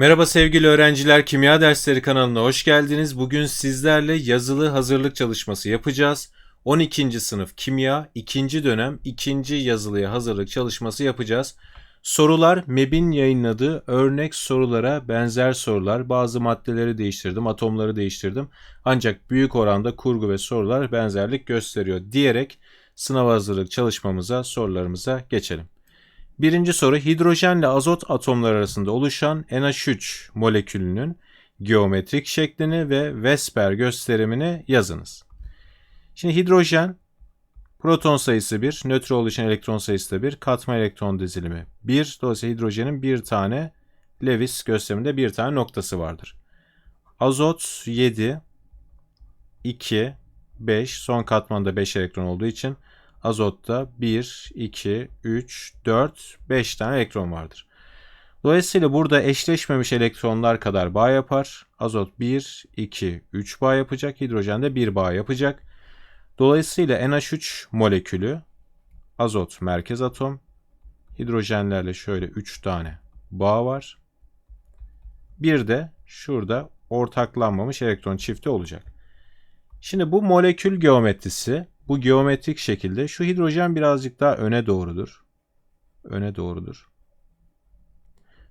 Merhaba sevgili öğrenciler, Kimya Dersleri kanalına hoş geldiniz. Bugün sizlerle yazılı hazırlık çalışması yapacağız. 12. sınıf kimya 2. dönem 2. yazılıya hazırlık çalışması yapacağız. Sorular MEB'in yayınladığı örnek sorulara benzer sorular. Bazı maddeleri değiştirdim, atomları değiştirdim. Ancak büyük oranda kurgu ve sorular benzerlik gösteriyor diyerek sınav hazırlık çalışmamıza, sorularımıza geçelim. Birinci soru hidrojenle azot atomları arasında oluşan NH3 molekülünün geometrik şeklini ve Vesper gösterimini yazınız. Şimdi hidrojen proton sayısı 1, nötr oluşan elektron sayısı da 1, katma elektron dizilimi 1. Dolayısıyla hidrojenin bir tane Lewis gösteriminde bir tane noktası vardır. Azot 7, 2, 5, son katmanda 5 elektron olduğu için azotta 1, 2, 3, 4, 5 tane elektron vardır. Dolayısıyla burada eşleşmemiş elektronlar kadar bağ yapar. Azot 1, 2, 3 bağ yapacak. Hidrojen de 1 bağ yapacak. Dolayısıyla NH3 molekülü azot merkez atom. Hidrojenlerle şöyle 3 tane bağ var. Bir de şurada ortaklanmamış elektron çifti olacak. Şimdi bu molekül geometrisi bu geometrik şekilde şu hidrojen birazcık daha öne doğrudur. Öne doğrudur.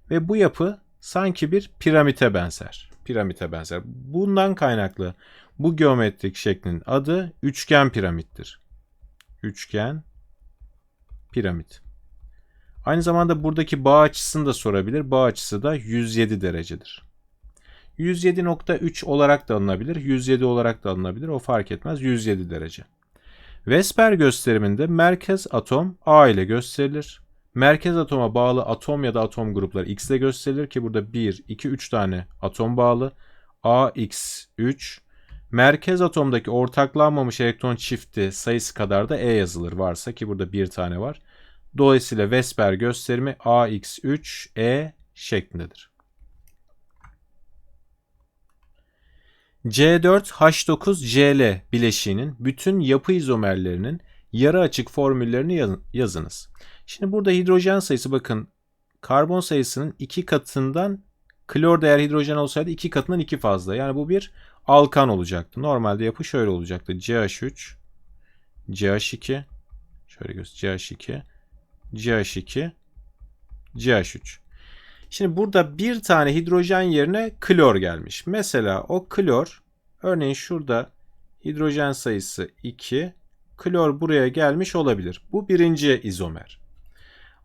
Ve bu yapı sanki bir piramite benzer. Piramite benzer. Bundan kaynaklı bu geometrik şeklin adı üçgen piramittir. Üçgen piramit. Aynı zamanda buradaki bağ açısını da sorabilir. Bağ açısı da 107 derecedir. 107.3 olarak da alınabilir. 107 olarak da alınabilir. O fark etmez. 107 derece. Vesper gösteriminde merkez atom A ile gösterilir. Merkez atoma bağlı atom ya da atom grupları X ile gösterilir ki burada 1, 2, 3 tane atom bağlı. AX3 Merkez atomdaki ortaklanmamış elektron çifti sayısı kadar da E yazılır varsa ki burada bir tane var. Dolayısıyla Vesper gösterimi AX3E şeklindedir. C4H9Cl bileşiğinin bütün yapı izomerlerinin yarı açık formüllerini yazınız. Şimdi burada hidrojen sayısı bakın karbon sayısının iki katından klor değer hidrojen olsaydı iki katından iki fazla. Yani bu bir alkan olacaktı. Normalde yapı şöyle olacaktı. CH3 CH2 şöyle göster CH2 CH2 CH3 Şimdi burada bir tane hidrojen yerine klor gelmiş. Mesela o klor örneğin şurada hidrojen sayısı 2. Klor buraya gelmiş olabilir. Bu birinci izomer.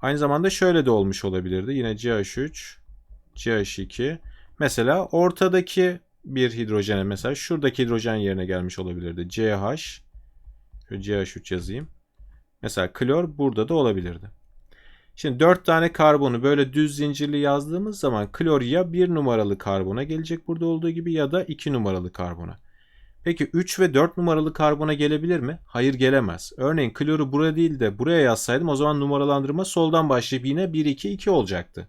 Aynı zamanda şöyle de olmuş olabilirdi. Yine CH3, CH2. Mesela ortadaki bir hidrojene mesela şuradaki hidrojen yerine gelmiş olabilirdi. CH. Şöyle CH3 yazayım. Mesela klor burada da olabilirdi. Şimdi 4 tane karbonu böyle düz zincirli yazdığımız zaman klor ya 1 numaralı karbona gelecek burada olduğu gibi ya da 2 numaralı karbona. Peki 3 ve 4 numaralı karbona gelebilir mi? Hayır gelemez. Örneğin kloru buraya değil de buraya yazsaydım o zaman numaralandırma soldan başlayıp yine 1 2 2 olacaktı.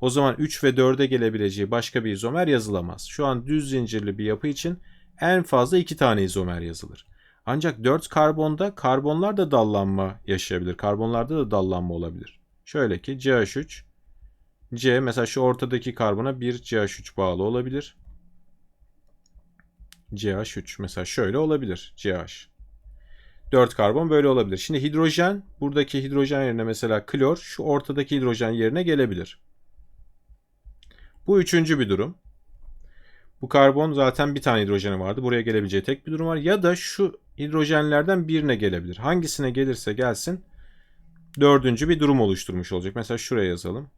O zaman 3 ve 4'e gelebileceği başka bir izomer yazılamaz. Şu an düz zincirli bir yapı için en fazla 2 tane izomer yazılır. Ancak 4 karbonda karbonlar da dallanma yaşayabilir. Karbonlarda da dallanma olabilir. Şöyle ki CH3 C mesela şu ortadaki karbona bir CH3 bağlı olabilir. CH3 mesela şöyle olabilir CH. 4 karbon böyle olabilir. Şimdi hidrojen buradaki hidrojen yerine mesela klor şu ortadaki hidrojen yerine gelebilir. Bu üçüncü bir durum. Bu karbon zaten bir tane hidrojeni vardı. Buraya gelebileceği tek bir durum var. Ya da şu hidrojenlerden birine gelebilir. Hangisine gelirse gelsin dördüncü bir durum oluşturmuş olacak. Mesela şuraya yazalım.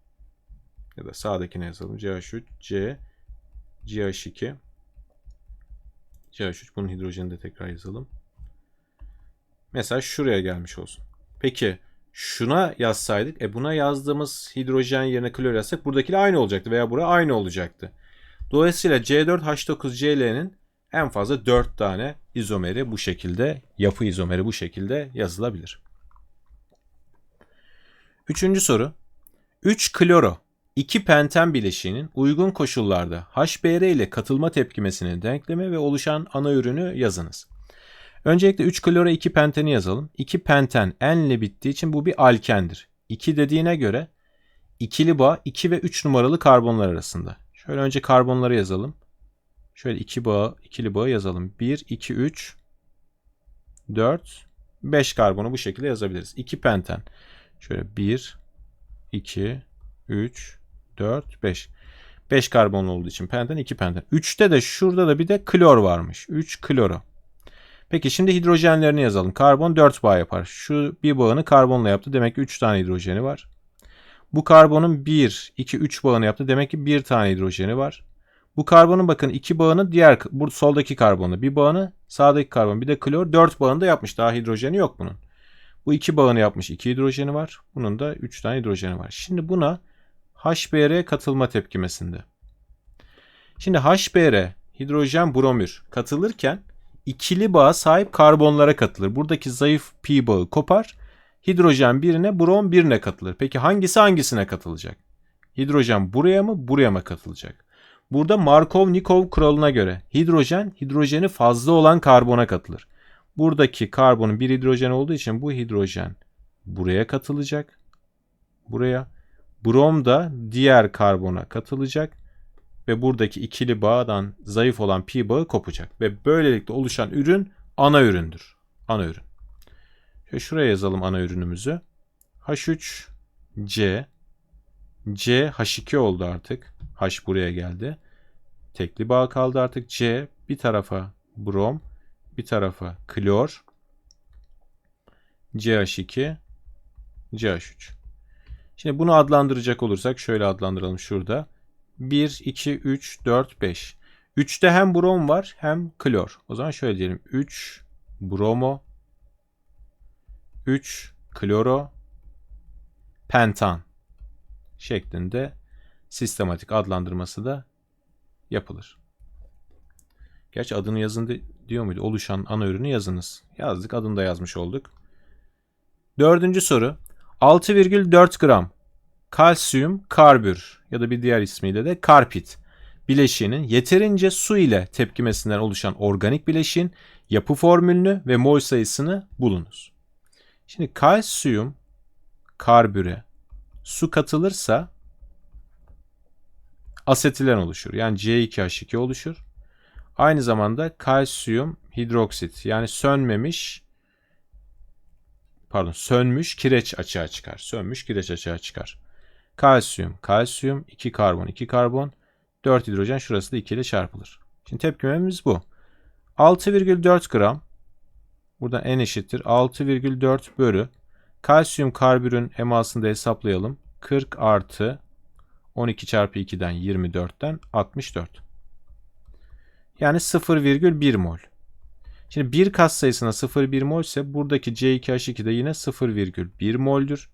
Ya da sağdakine yazalım. CH3, C, CH2. CH3 bunun hidrojeni de tekrar yazalım. Mesela şuraya gelmiş olsun. Peki şuna yazsaydık e buna yazdığımız hidrojen yerine klor yazsak buradakiyle aynı olacaktı veya bura aynı olacaktı. Dolayısıyla C4H9Cl'nin en fazla 4 tane izomeri bu şekilde, yapı izomeri bu şekilde yazılabilir. Üçüncü soru. 3 kloro 2 penten bileşiğinin uygun koşullarda HBr ile katılma tepkimesinin denklemi ve oluşan ana ürünü yazınız. Öncelikle 3 kloro 2 penteni yazalım. 2 penten n ile bittiği için bu bir alkendir. 2 dediğine göre ikili bağ 2 ve 3 numaralı karbonlar arasında. Şöyle önce karbonları yazalım. Şöyle iki bağı, ikili bağı yazalım. 1, 2, 3, 4, 5 karbonu bu şekilde yazabiliriz. 2 penten. Şöyle 1, 2, 3, 4, 5. 5 karbon olduğu için penten 2 penten. 3'te de şurada da bir de klor varmış. 3 kloro. Peki şimdi hidrojenlerini yazalım. Karbon 4 bağ yapar. Şu bir bağını karbonla yaptı. Demek ki 3 tane hidrojeni var. Bu karbonun 1, 2, 3 bağını yaptı. Demek ki 1 tane hidrojeni var. Bu karbonun bakın 2 bağını diğer bu soldaki karbonla bir bağını sağdaki karbon bir de klor 4 bağını da yapmış. Daha hidrojeni yok bunun. Bu 2 bağını yapmış. 2 hidrojeni var. Bunun da 3 tane hidrojeni var. Şimdi buna HBr katılma tepkimesinde. Şimdi HBr hidrojen bromür katılırken ikili bağa sahip karbonlara katılır. Buradaki zayıf pi bağı kopar. Hidrojen birine, brom birine katılır. Peki hangisi hangisine katılacak? Hidrojen buraya mı, buraya mı katılacak? Burada Markov-Nikov kuralına göre hidrojen, hidrojeni fazla olan karbona katılır. Buradaki karbonun bir hidrojen olduğu için bu hidrojen buraya katılacak. Buraya. Brom da diğer karbona katılacak ve buradaki ikili bağdan zayıf olan pi bağı kopacak ve böylelikle oluşan ürün ana üründür. Ana ürün. Şöyle şuraya yazalım ana ürünümüzü. H3C C H2 oldu artık. H buraya geldi. Tekli bağ kaldı artık. C bir tarafa brom, bir tarafa klor. CH2 CH3. Şimdi bunu adlandıracak olursak şöyle adlandıralım şurada. 1, 2, 3, 4, 5. 3'te hem brom var hem klor. O zaman şöyle diyelim. 3 bromo 3 kloro pentan şeklinde sistematik adlandırması da yapılır. Gerçi adını yazın diyor muydu? Oluşan ana ürünü yazınız. Yazdık adını da yazmış olduk. Dördüncü soru. 6,4 gram kalsiyum karbür ya da bir diğer ismiyle de karpit bileşiğinin yeterince su ile tepkimesinden oluşan organik bileşiğin yapı formülünü ve mol sayısını bulunuz. Şimdi kalsiyum karbüre su katılırsa asetilen oluşur. Yani C2H2 oluşur. Aynı zamanda kalsiyum hidroksit yani sönmemiş pardon sönmüş kireç açığa çıkar. Sönmüş kireç açığa çıkar. Kalsiyum, kalsiyum, 2 karbon, 2 karbon, 4 hidrojen şurası da 2 ile çarpılır. Şimdi tepkimemiz bu. 6,4 gram buradan n eşittir 6,4 bölü kalsiyum karbürün emasını da hesaplayalım. 40 artı 12 çarpı 2'den 24'ten 64. Yani 0,1 mol. Şimdi bir kas sayısına 0,1 mol ise buradaki C2H2 de yine 0,1 moldür.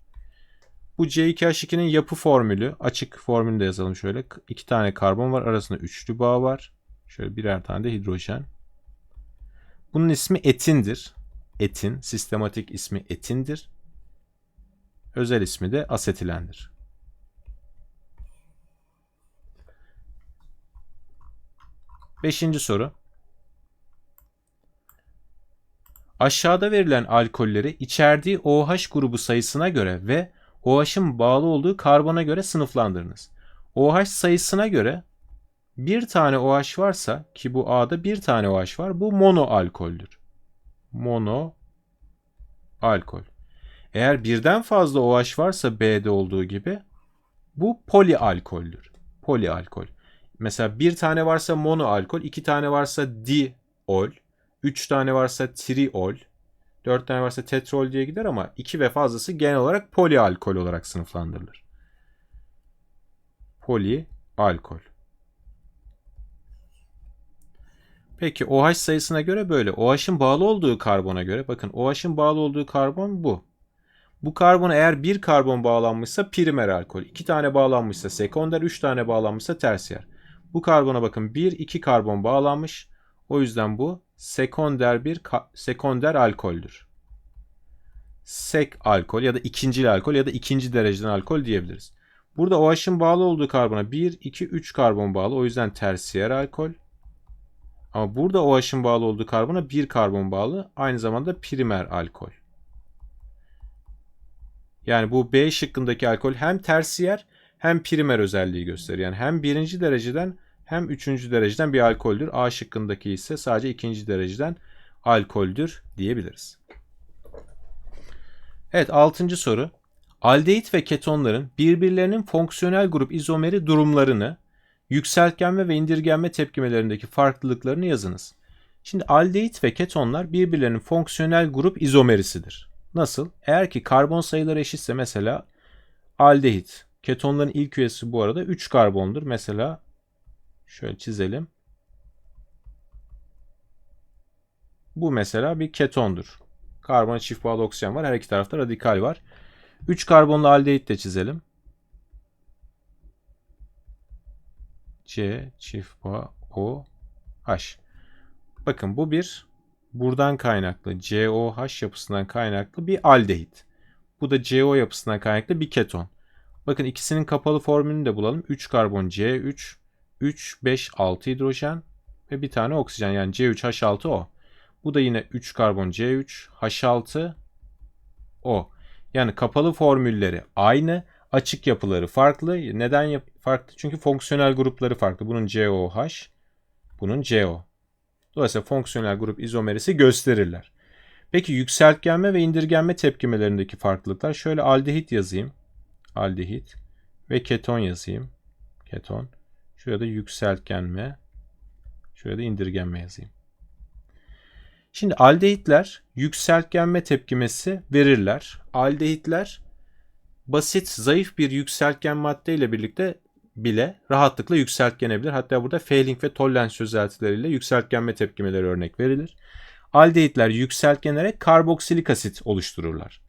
Bu C2H2'nin yapı formülü açık formülünü de yazalım şöyle. İki tane karbon var arasında üçlü bağ var. Şöyle birer tane de hidrojen. Bunun ismi etindir. Etin, sistematik ismi etindir. Özel ismi de asetilendir. Beşinci soru. Aşağıda verilen alkolleri içerdiği OH grubu sayısına göre ve OH'ın bağlı olduğu karbona göre sınıflandırınız. OH sayısına göre bir tane OH varsa ki bu A'da bir tane OH var bu mono alkoldür. Mono alkol. Eğer birden fazla OH varsa B'de olduğu gibi bu poli alkoldür. Mesela bir tane varsa mono alkol, iki tane varsa diol, üç tane varsa triol, 4 tane varsa tetrol diye gider ama 2 ve fazlası genel olarak polialkol olarak sınıflandırılır. Polialkol. Peki OH sayısına göre böyle. OH'ın bağlı olduğu karbona göre bakın OH'ın bağlı olduğu karbon bu. Bu karbon eğer bir karbon bağlanmışsa primer alkol, iki tane bağlanmışsa sekonder, üç tane bağlanmışsa tersiyer. Bu karbona bakın bir iki karbon bağlanmış. O yüzden bu sekonder bir sekonder alkoldür. Sek alkol ya da ikinci alkol ya da ikinci dereceden alkol diyebiliriz. Burada OH'ın bağlı olduğu karbona 1, 2, 3 karbon bağlı. O yüzden tersiyer alkol. Ama burada OH'ın bağlı olduğu karbona 1 karbon bağlı. Aynı zamanda primer alkol. Yani bu B şıkkındaki alkol hem tersiyer hem primer özelliği gösterir. Yani hem birinci dereceden hem üçüncü dereceden bir alkoldür. A şıkkındaki ise sadece ikinci dereceden alkoldür diyebiliriz. Evet altıncı soru. Aldehit ve ketonların birbirlerinin fonksiyonel grup izomeri durumlarını, yükseltgenme ve indirgenme tepkimelerindeki farklılıklarını yazınız. Şimdi aldehit ve ketonlar birbirlerinin fonksiyonel grup izomerisidir. Nasıl? Eğer ki karbon sayıları eşitse mesela aldehit. Ketonların ilk üyesi bu arada 3 karbondur. Mesela şöyle çizelim. Bu mesela bir ketondur. Karbona çift bağlı oksijen var. Her iki tarafta radikal var. 3 karbonlu aldehit de çizelim. C çift bağ O H. Bakın bu bir buradan kaynaklı COH yapısından kaynaklı bir aldehit. Bu da CO yapısından kaynaklı bir keton. Bakın ikisinin kapalı formülünü de bulalım. 3 karbon C3, 3, 5, 6 hidrojen ve bir tane oksijen yani C3H6O. Bu da yine 3 karbon C3, H6, O. Yani kapalı formülleri aynı, açık yapıları farklı. Neden yap farklı? Çünkü fonksiyonel grupları farklı. Bunun COH, bunun CO. Dolayısıyla fonksiyonel grup izomerisi gösterirler. Peki yükseltgenme ve indirgenme tepkimelerindeki farklılıklar. Şöyle aldehit yazayım. Aldehit ve keton yazayım. Keton. Şurada yükseltgenme. Şurada indirgenme yazayım. Şimdi aldehitler yükseltgenme tepkimesi verirler. Aldehitler basit, zayıf bir yükseltgen madde ile birlikte bile rahatlıkla yükseltgenebilir. Hatta burada Fehling ve Tollens çözeltileriyle yükseltgenme tepkimeleri örnek verilir. Aldehitler yükseltgenerek karboksilik asit oluştururlar.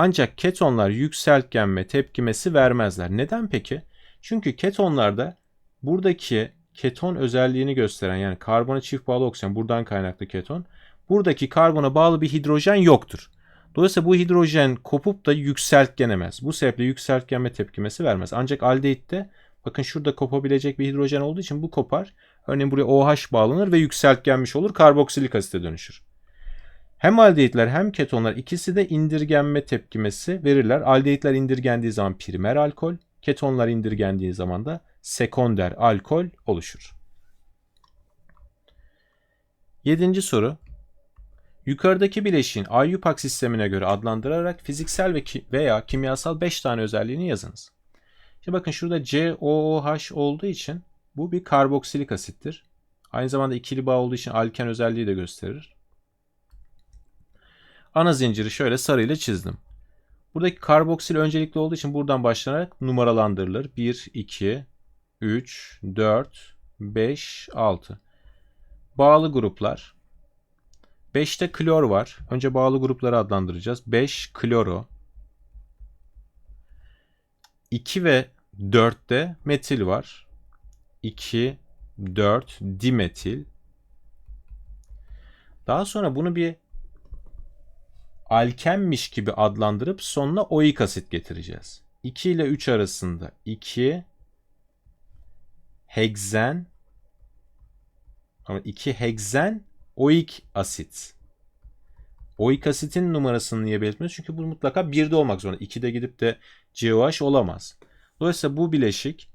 Ancak ketonlar yükseltgenme tepkimesi vermezler. Neden peki? Çünkü ketonlarda buradaki keton özelliğini gösteren yani karbona çift bağlı oksijen buradan kaynaklı keton buradaki karbona bağlı bir hidrojen yoktur. Dolayısıyla bu hidrojen kopup da yükseltgenemez. Bu sebeple yükseltgenme tepkimesi vermez. Ancak aldehitte bakın şurada kopabilecek bir hidrojen olduğu için bu kopar. Örneğin buraya OH bağlanır ve yükseltgenmiş olur. Karboksilik asite dönüşür. Hem aldehitler hem ketonlar ikisi de indirgenme tepkimesi verirler. Aldehitler indirgendiği zaman primer alkol, ketonlar indirgendiği zaman da sekonder alkol oluşur. Yedinci soru. Yukarıdaki bileşiğin IUPAC sistemine göre adlandırarak fiziksel ve ki veya kimyasal 5 tane özelliğini yazınız. Şimdi bakın şurada COOH olduğu için bu bir karboksilik asittir. Aynı zamanda ikili bağ olduğu için alken özelliği de gösterir. Ana zinciri şöyle sarıyla çizdim. Buradaki karboksil öncelikli olduğu için buradan başlanarak numaralandırılır. 1, 2, 3, 4, 5, 6. Bağlı gruplar. 5'te klor var. Önce bağlı grupları adlandıracağız. 5 kloro. 2 ve 4'te metil var. 2, 4 dimetil. Daha sonra bunu bir alkenmiş gibi adlandırıp sonuna oik asit getireceğiz. 2 ile 3 arasında 2 heksen ama 2 heksen oik asit. Oik asitin numarasını niye belirtmiyoruz? Çünkü bu mutlaka 1'de olmak zorunda. 2'de gidip de COH olamaz. Dolayısıyla bu bileşik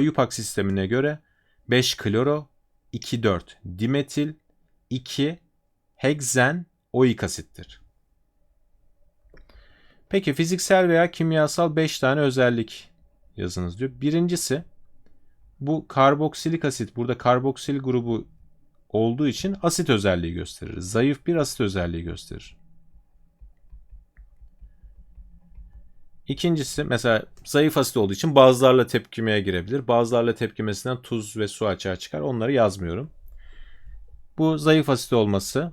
IUPAC sistemine göre 5 kloro, 2,4 dimetil, 2 heksen oik asittir. Peki fiziksel veya kimyasal 5 tane özellik yazınız diyor. Birincisi bu karboksilik asit. Burada karboksil grubu olduğu için asit özelliği gösterir. Zayıf bir asit özelliği gösterir. İkincisi mesela zayıf asit olduğu için bazılarla tepkimeye girebilir. Bazılarla tepkimesinden tuz ve su açığa çıkar. Onları yazmıyorum. Bu zayıf asit olması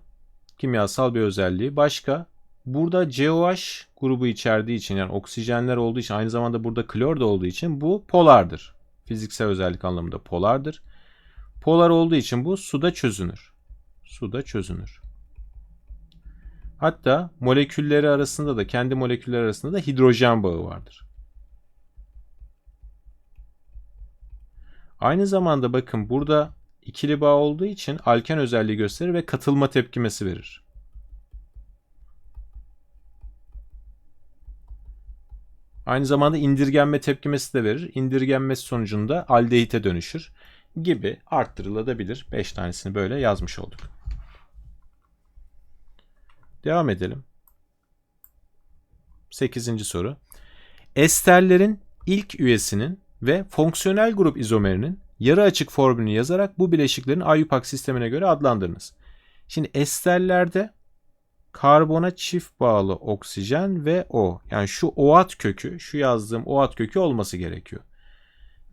kimyasal bir özelliği. Başka burada COH grubu içerdiği için yani oksijenler olduğu için aynı zamanda burada klor da olduğu için bu polardır. Fiziksel özellik anlamında polardır. Polar olduğu için bu suda çözünür. Suda çözünür. Hatta molekülleri arasında da kendi molekülleri arasında da hidrojen bağı vardır. Aynı zamanda bakın burada ikili bağ olduğu için alken özelliği gösterir ve katılma tepkimesi verir. Aynı zamanda indirgenme tepkimesi de verir. İndirgenmesi sonucunda aldehite dönüşür gibi arttırılabilir. 5 tanesini böyle yazmış olduk. Devam edelim. 8. soru. Esterlerin ilk üyesinin ve fonksiyonel grup izomerinin yarı açık formülünü yazarak bu bileşiklerin IUPAC sistemine göre adlandırınız. Şimdi esterlerde karbona çift bağlı oksijen ve O. Yani şu OAT kökü, şu yazdığım OAT kökü olması gerekiyor.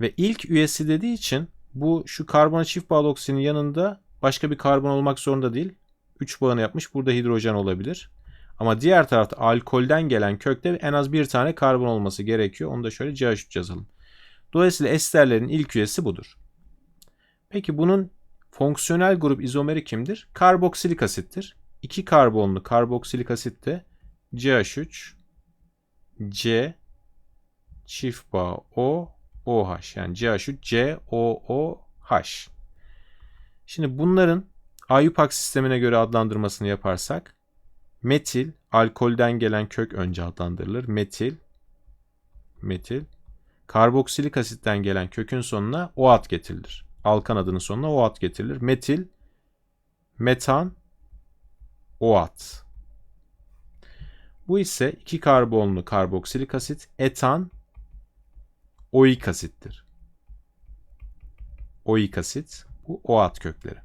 Ve ilk üyesi dediği için bu şu karbona çift bağlı oksijenin yanında başka bir karbon olmak zorunda değil. 3 bağını yapmış. Burada hidrojen olabilir. Ama diğer tarafta alkolden gelen kökte en az bir tane karbon olması gerekiyor. Onu da şöyle CH3 yazalım. Dolayısıyla esterlerin ilk üyesi budur. Peki bunun fonksiyonel grup izomeri kimdir? Karboksilik asittir. 2 karbonlu karboksilik asitte CH3 C çift bağ O OH yani CH3 C O O H. Şimdi bunların IUPAC sistemine göre adlandırmasını yaparsak metil alkolden gelen kök önce adlandırılır. Metil metil karboksilik asitten gelen kökün sonuna OAT getirilir. Alkan adının sonuna OAT getirilir. Metil metan OAT. Bu ise iki karbonlu karboksilik asit, etan, oik asittir. Oik asit, bu OAT kökleri.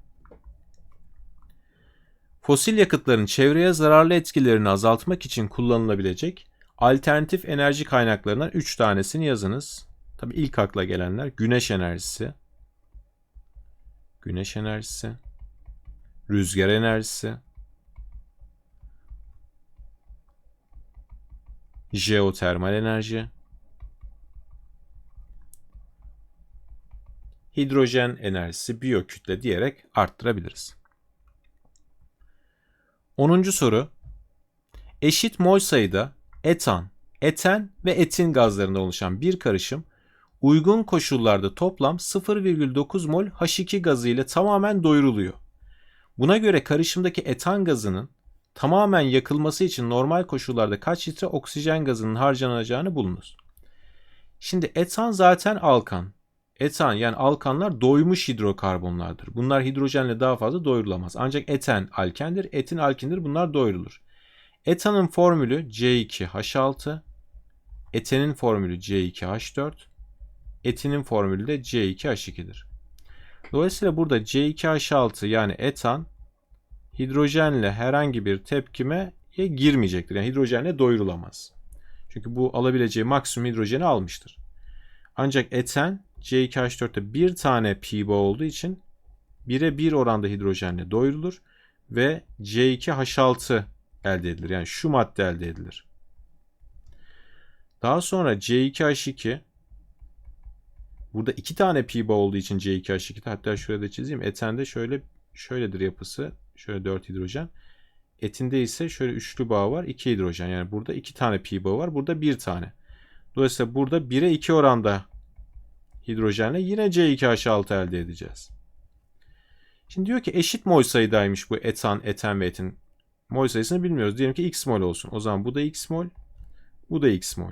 Fosil yakıtların çevreye zararlı etkilerini azaltmak için kullanılabilecek alternatif enerji kaynaklarından 3 tanesini yazınız. Tabi ilk akla gelenler güneş enerjisi, güneş enerjisi, rüzgar enerjisi, jeotermal enerji, hidrojen enerjisi, biyokütle diyerek arttırabiliriz. 10. soru. Eşit mol sayıda etan, eten ve etin gazlarından oluşan bir karışım uygun koşullarda toplam 0,9 mol H2 gazı ile tamamen doyuruluyor. Buna göre karışımdaki etan gazının tamamen yakılması için normal koşullarda kaç litre oksijen gazının harcanacağını bulunuz. Şimdi etan zaten alkan. Etan yani alkanlar doymuş hidrokarbonlardır. Bunlar hidrojenle daha fazla doyurulamaz. Ancak eten alkendir, etin alkindir. Bunlar doyurulur. Etanın formülü C2H6, etenin formülü C2H4, etinin formülü de C2H2'dir. Dolayısıyla burada C2H6 yani etan hidrojenle herhangi bir tepkime girmeyecektir. Yani hidrojenle doyurulamaz. Çünkü bu alabileceği maksimum hidrojeni almıştır. Ancak eten C2H4'te bir tane pi bağ olduğu için 1'e 1 oranda hidrojenle doyurulur ve C2H6 elde edilir. Yani şu madde elde edilir. Daha sonra C2H2 burada iki tane pi bağ olduğu için C2H2 hatta şurada da çizeyim. Etende şöyle şöyledir yapısı. Şöyle 4 hidrojen. Etinde ise şöyle üçlü bağ var. 2 hidrojen. Yani burada 2 tane pi bağı var. Burada 1 tane. Dolayısıyla burada 1'e 2 oranda hidrojenle yine C2H6 elde edeceğiz. Şimdi diyor ki eşit mol sayıdaymış bu etan, eten ve etin. Mol sayısını bilmiyoruz. Diyelim ki x mol olsun. O zaman bu da x mol. Bu da x mol.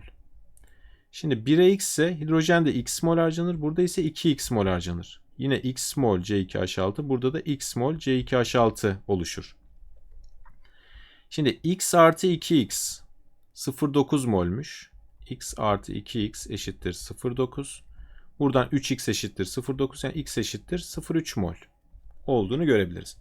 Şimdi 1'e x ise hidrojen de x mol harcanır. Burada ise 2x mol harcanır. Yine x mol C2H6. Burada da x mol C2H6 oluşur. Şimdi x artı 2x 0,9 molmuş. x artı 2x eşittir 0,9. Buradan 3x eşittir 0,9 yani x eşittir 0,3 mol olduğunu görebiliriz.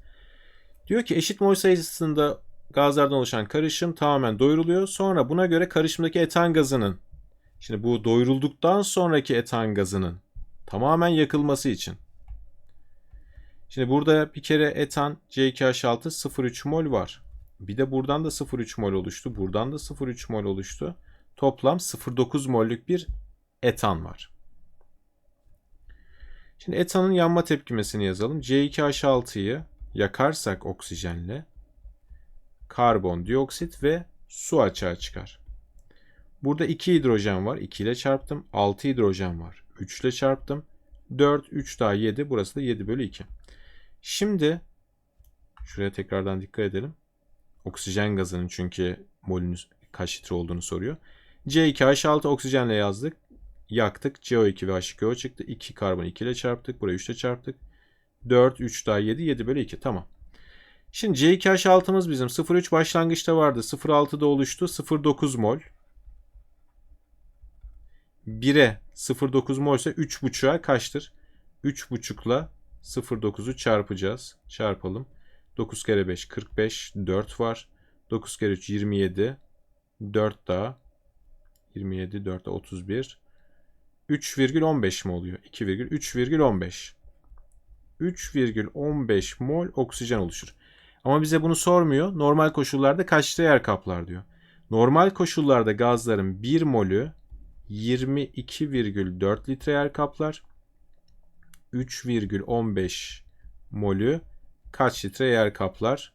Diyor ki eşit mol sayısında gazlardan oluşan karışım tamamen doyuruluyor. Sonra buna göre karışımdaki etan gazının şimdi bu doyurulduktan sonraki etan gazının tamamen yakılması için Şimdi burada bir kere etan C2H6 0,3 mol var. Bir de buradan da 0,3 mol oluştu. Buradan da 0,3 mol oluştu. Toplam 0,9 mollük bir etan var. Şimdi etanın yanma tepkimesini yazalım. C2H6'yı yakarsak oksijenle karbondioksit ve su açığa çıkar. Burada 2 hidrojen var. 2 ile çarptım. 6 hidrojen var. 3 ile çarptım. 4, 3 daha 7. Burası da 7 bölü 2. Şimdi şuraya tekrardan dikkat edelim. Oksijen gazının çünkü molünün kaç litre olduğunu soruyor. C2H6 oksijenle yazdık. Yaktık. CO2 ve H2O çıktı. 2 karbon 2 ile çarptık. Burayı 3 ile çarptık. 4, 3 daha 7, 7 bölü 2. Tamam. Şimdi C2H6'mız bizim 0,3 başlangıçta vardı. 0,6'da oluştu. 0,9 mol. 1'e 0,9 mol ise 3,5'a kaçtır? 3,5 ile 0,9'u çarpacağız. Çarpalım. 9 kere 5 45. 4 var. 9 kere 3 27. 4 daha. 27 4 daha 31. 3,15 mi oluyor? 2,3,15. 3,15 mol oksijen oluşur. Ama bize bunu sormuyor. Normal koşullarda kaçta yer kaplar diyor. Normal koşullarda gazların 1 molü 22,4 litre yer kaplar. 3,15 molü kaç litre yer kaplar?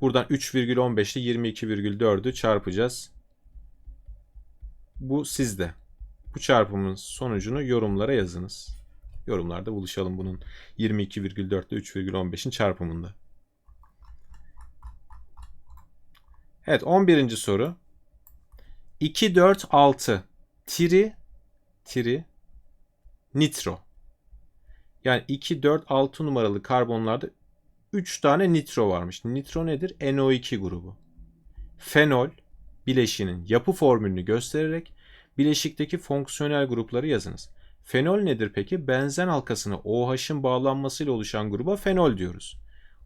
Buradan 3,15 ile 22,4'ü çarpacağız. Bu sizde. Bu çarpımın sonucunu yorumlara yazınız. Yorumlarda buluşalım bunun 22,4 ile 3,15'in çarpımında. Evet 11. soru. 2, 4, 6 tiri tiri nitro. Yani 2, 4, 6 numaralı karbonlarda 3 tane nitro varmış. Nitro nedir? NO2 grubu. Fenol bileşinin yapı formülünü göstererek bileşikteki fonksiyonel grupları yazınız. Fenol nedir peki? Benzen halkasına OH'ın bağlanmasıyla oluşan gruba fenol diyoruz.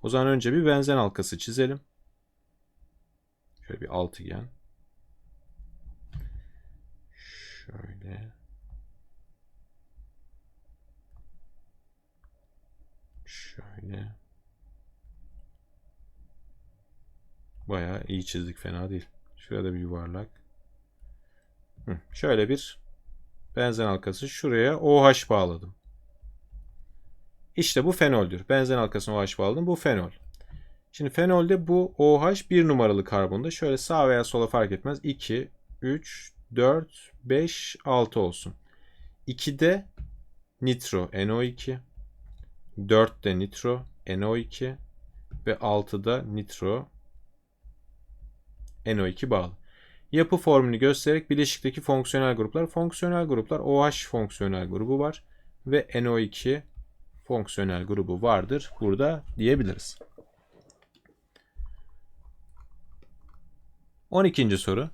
O zaman önce bir benzen halkası çizelim. Şöyle bir altıgen. Şöyle. Şöyle. Bayağı iyi çizdik fena değil. Şurada bir yuvarlak. Hı, şöyle bir benzen halkası. Şuraya OH bağladım. İşte bu fenoldür. Benzen halkasına OH bağladım. Bu fenol. Şimdi fenolde bu OH bir numaralı karbonda. Şöyle sağ veya sola fark etmez. 2, 3, 4, 5, 6 olsun. 2'de nitro NO2. 4'te nitro NO2 ve 6'da nitro NO2 bağlı. Yapı formülünü göstererek bileşikteki fonksiyonel gruplar. Fonksiyonel gruplar OH fonksiyonel grubu var ve NO2 fonksiyonel grubu vardır burada diyebiliriz. 12. soru.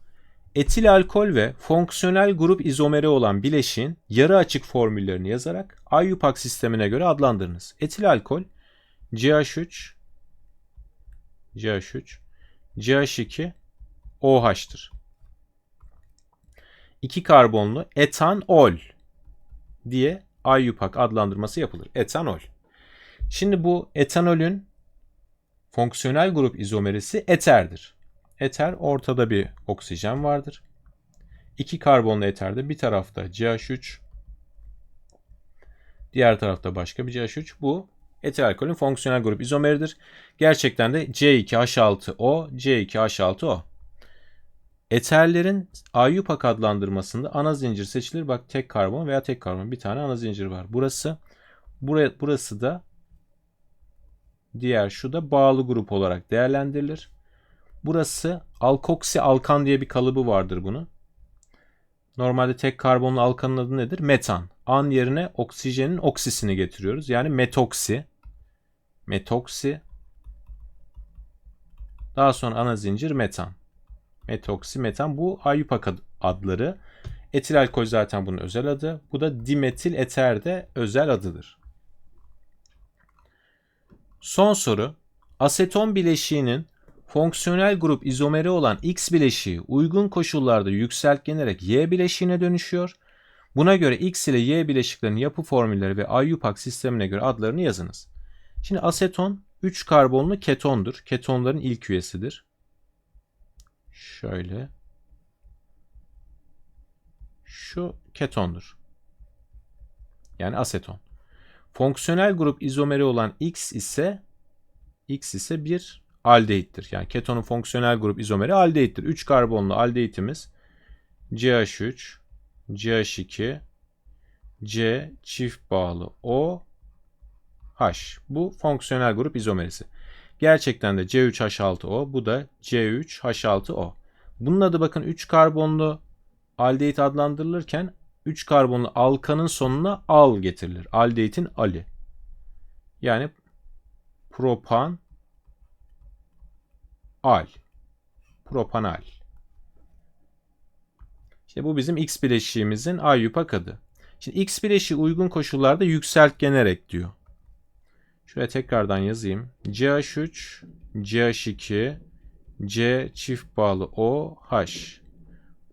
Etil alkol ve fonksiyonel grup izomeri olan bileşiğin yarı açık formüllerini yazarak IUPAC sistemine göre adlandırınız. Etil alkol CH3 CH3 CH2 OH'tır. 2 karbonlu etanol diye IUPAC adlandırması yapılır. Etanol. Şimdi bu etanolün fonksiyonel grup izomerisi eterdir. Eter ortada bir oksijen vardır. İki karbonlu eterde bir tarafta CH3 diğer tarafta başka bir CH3. Bu etil alkolün fonksiyonel grup izomeridir. Gerçekten de C2H6O, C2H6O. Eterlerin IUPAC adlandırmasında ana zincir seçilir. Bak tek karbon veya tek karbon bir tane ana zincir var. Burası buraya, burası da diğer şu da bağlı grup olarak değerlendirilir. Burası alkoksi alkan diye bir kalıbı vardır bunun. Normalde tek karbonlu alkanın adı nedir? Metan. An yerine oksijenin oksisini getiriyoruz. Yani metoksi. Metoksi. Daha sonra ana zincir metan. Metoksi, metan. Bu IUPAC adları. Etil alkol zaten bunun özel adı. Bu da dimetil eter de özel adıdır. Son soru. Aseton bileşiğinin Fonksiyonel grup izomeri olan X bileşiği uygun koşullarda yükseltgenerek Y bileşiğine dönüşüyor. Buna göre X ile Y bileşiklerinin yapı formülleri ve IUPAC sistemine göre adlarını yazınız. Şimdi aseton 3 karbonlu ketondur. Ketonların ilk üyesidir. Şöyle. Şu ketondur. Yani aseton. Fonksiyonel grup izomeri olan X ise X ise bir aldehittir. Yani ketonun fonksiyonel grup izomeri aldehittir. 3 karbonlu aldehitimiz CH3, CH2, C çift bağlı O, H. Bu fonksiyonel grup izomerisi. Gerçekten de C3H6O, bu da C3H6O. Bunun adı bakın 3 karbonlu aldehit adlandırılırken 3 karbonlu alkanın sonuna al getirilir. Aldehitin ali. Yani propan al. Propanal. İşte bu bizim X bileşiğimizin ayyupak adı. Şimdi X bileşiği uygun koşullarda yükseltgenerek diyor. Şuraya tekrardan yazayım. CH3, CH2, C çift bağlı O, H.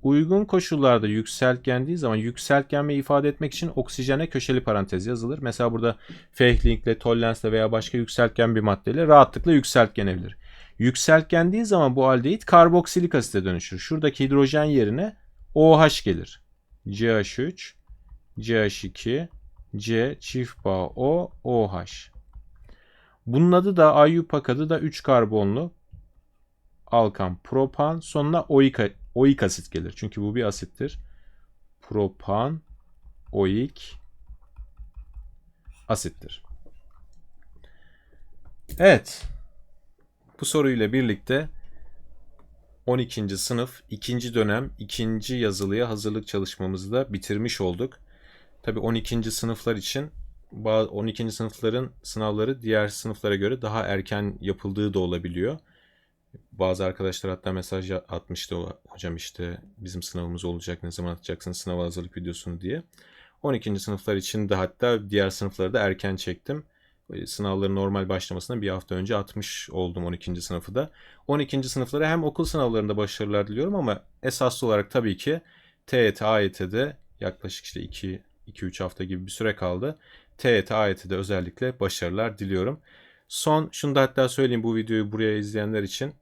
Uygun koşullarda yükseltgendiği zaman yükseltgenmeyi ifade etmek için oksijene köşeli parantez yazılır. Mesela burada Fehlink'le, Tollens'le veya başka yükseltgen bir maddeyle rahatlıkla yükseltgenebilir. Yükseltgendiği zaman bu aldehit karboksilik asite dönüşür. Şuradaki hidrojen yerine OH gelir. CH3, CH2, C çift bağ O, OH. Bunun adı da ayyupak adı da 3 karbonlu alkan propan sonuna oik, oik asit gelir. Çünkü bu bir asittir. Propan oik asittir. Evet. Bu soruyla birlikte 12. sınıf 2. dönem 2. yazılıya hazırlık çalışmamızı da bitirmiş olduk. Tabii 12. sınıflar için 12. sınıfların sınavları diğer sınıflara göre daha erken yapıldığı da olabiliyor. Bazı arkadaşlar hatta mesaj atmıştı hocam işte bizim sınavımız olacak ne zaman atacaksın sınava hazırlık videosunu diye. 12. sınıflar için de hatta diğer sınıfları da erken çektim. Sınavların normal başlamasına bir hafta önce atmış oldum 12. sınıfı da. 12. sınıflara hem okul sınavlarında başarılar diliyorum ama esaslı olarak tabii ki TET, AYT'de yaklaşık işte 2 2-3 hafta gibi bir süre kaldı. TET, AYT'de özellikle başarılar diliyorum. Son şunu da hatta söyleyeyim bu videoyu buraya izleyenler için.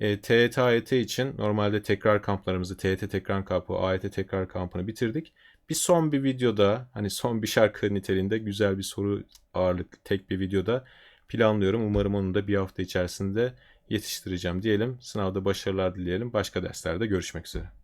E, TET, AYT için normalde tekrar kamplarımızı TET tekrar kampı, AYT tekrar kampını bitirdik. Bir son bir videoda hani son bir şarkı niteliğinde güzel bir soru ağırlık tek bir videoda planlıyorum. Umarım onu da bir hafta içerisinde yetiştireceğim diyelim. Sınavda başarılar dileyelim. Başka derslerde görüşmek üzere.